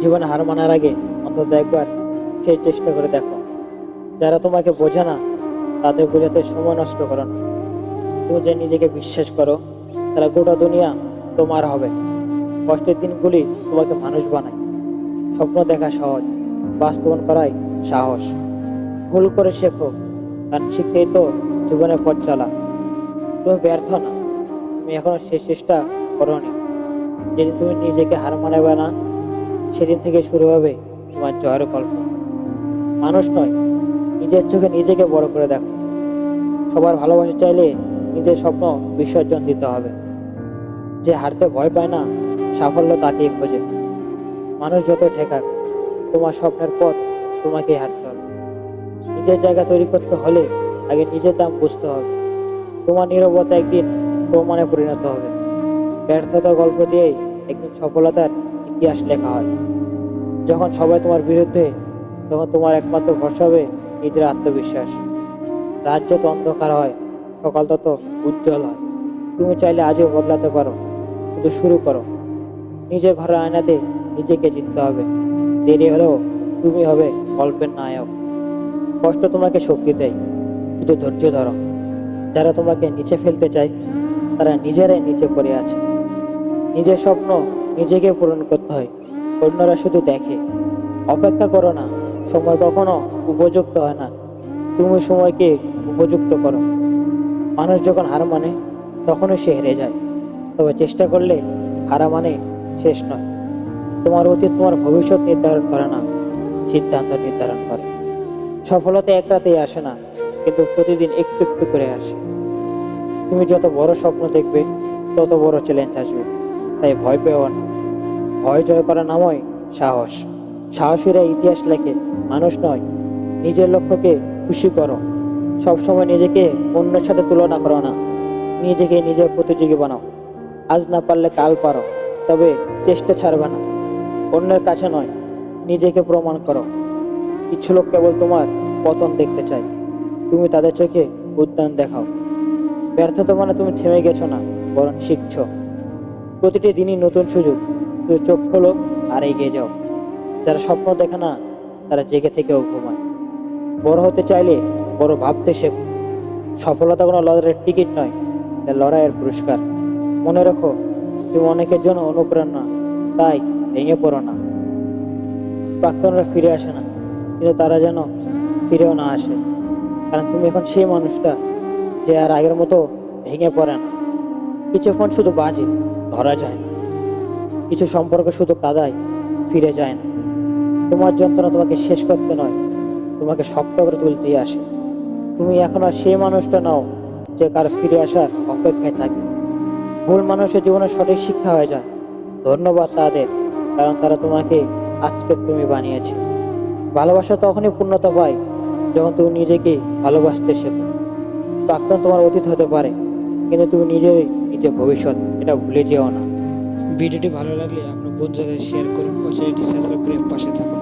জীবনে হার মানার আগে অন্তত একবার সেই চেষ্টা করে দেখো। যারা তোমাকে বোঝে না, তাদের বোঝাতে সময় নষ্ট করো না। তুমি যে নিজেকে বিশ্বাস করো, তারা গোটা দুনিয়া তোমার হবে। কষ্টের দিনগুলি তোমাকে মানুষ বানায়। স্বপ্ন দেখা সহজ, বাস্তবায়ন করাই সাহস। ভুল করে শেখো, কারণ শিখতেই তো জীবনের পথ চলা। তুমি ব্যর্থ না। তুমি এখনও শেষ চেষ্টা করনি। যেদিন তুমি নিজেকে হার মানাবে না, সেদিন থেকে শুরু হবে তোমার জয়ের গল্প। মানুষ নয়, নিজের চোখে নিজেকে বড় করে দেখো। সবার ভালোবাসা চাইলে নিজের স্বপ্ন বিসর্জন দিতে হবে। যে হারতে ভয় পায় না, সাফল্য তাকেই খোঁজে। মানুষ যত ঠেকাক, তোমার স্বপ্নের পথ তোমাকেই হাঁটতে হবে। নিজের জায়গা তৈরি করতে হলে আগে নিজের দাম বুঝতে হবে। তোমার নীরবতা একদিন প্রমাণে পরিণত হবে। ব্যর্থতা গল্প দিয়েই একদিন সফলতার ইতিহাস লেখা হয়। যখন সবাই তোমার বিরুদ্ধে, তখন তোমার একমাত্র ভরসা হবে নিজের আত্মবিশ্বাস। রাজ্য যত অন্ধকার হয়, সকাল তত উজ্জ্বল হয়। তুমি চাইলে আজও বদলাতে পারো কিন্তু শুরু করো। নিজের ঘরের আয়নাতে নিজেকে জিততে হবে। দেরি হলেও তুমি হবে গল্পের নায়ক। কষ্ট তোমাকে শক্তি দেয়, শুধু ধৈর্য ধরো। যারা তোমাকে নিচে ফেলতে চায়, তারা নিজেরাই নিচে পড়ে আছে। নিজের স্বপ্ন নিজেকে পূরণ করতে হয়, অন্যরা শুধু দেখে। অপেক্ষা করো না, সময় কখনো উপযুক্ত হয় না। তুমি সময়কে উপযুক্ত করো। মানুষ যখন হার মানে তখনই সে হেরে যায়। তবে চেষ্টা করলে হারা মানে শেষ নয়। তোমার অতীত তোমার ভবিষ্যৎ নির্ধারণ করে না, সিদ্ধান্ত নির্ধারণ করে। সফলতা এক রাতেই আসে না। কিন্তু প্রতিদিন একটু একটু করে আসে। তুমি যত বড় স্বপ্ন দেখবে, তত বড় চ্যালেঞ্জ আসবে। তাই ভয় পেও না। ভয় জয় করা নামই সাহস। সাহসীরা ইতিহাস লেখে, মানুষ নয়। নিজের লক্ষ্যকে খুশি করো। সবসময় নিজেকে অন্যের সাথে তুলনা করো না। নিজেকে নিজের প্রতিযোগী বানাও। আজ না পারলে কাল পারো, তবে চেষ্টা ছাড়বে না। অন্যের কাছে নয়, নিজেকে প্রমাণ করো। কিছু লোক কেবল তোমার পতন দেখতে চায়। তুমি তাদের চোখে উদ্যান দেখাও। ব্যর্থতা মানে তুমি থেমে গেছো না, বরং শিখছ। প্রতিটি দিনই নতুন সুযোগ, শুধু চোখ খোলো আর এগিয়ে যাও। যারা স্বপ্ন দেখে না, তারা জেগে থেকেও ঘুমায়। বড় হতে চাইলে বড় ভাবতে শেখো। সফলতা কোনো লড়াইয়ের টিকিট নয়, এটা লড়াইয়ের পুরস্কার। মনে রাখো, তুমি অনেকের জন্য অনুপ্রেরণা, তাই ভেঙে পড়ো না। প্রাক্তনরা ফিরে আসে না, কিন্তু তারা যেন ফিরেও না আসে। কারণ তুমি এখন সেই মানুষটা যে আর আগের মতো ভেঙে পড়ে না। কিছুক্ষণ শুধু বাজে ধরা যায় না। কিছু সম্পর্ক শুধু কাদায় ফিরে যায় না। তোমার যন্ত্রণা তোমাকে শেষ করতে নয়, তোমাকে শক্ত করে তুলতেই আসে। তুমি এখন আর সেই মানুষটা নাও যে কার ফিরে আসার অপেক্ষায় থাকে। ভুল মানুষের জীবনে সঠিক শিক্ষা হয়ে যায়। ধন্যবাদ তাদের, কারণ তারা তোমাকে আজকে তুমি বানিয়েছে। ভালোবাসা তখনই পূর্ণতা পায় যখন তুমি নিজেকে ভালোবাসতে শেখো, প্রাক্তন তোমার অতীত হতে পারে, কিন্তু তুমি নিজেই নিজের ভবিষ্যৎ, এটা ভুলে যেও না। ভিডিওটি ভালো লাগলে আপনার জায়গায় শেয়ার করুন ও চ্যানেলটি সাবস্ক্রাইব করে পাশে থাকুন।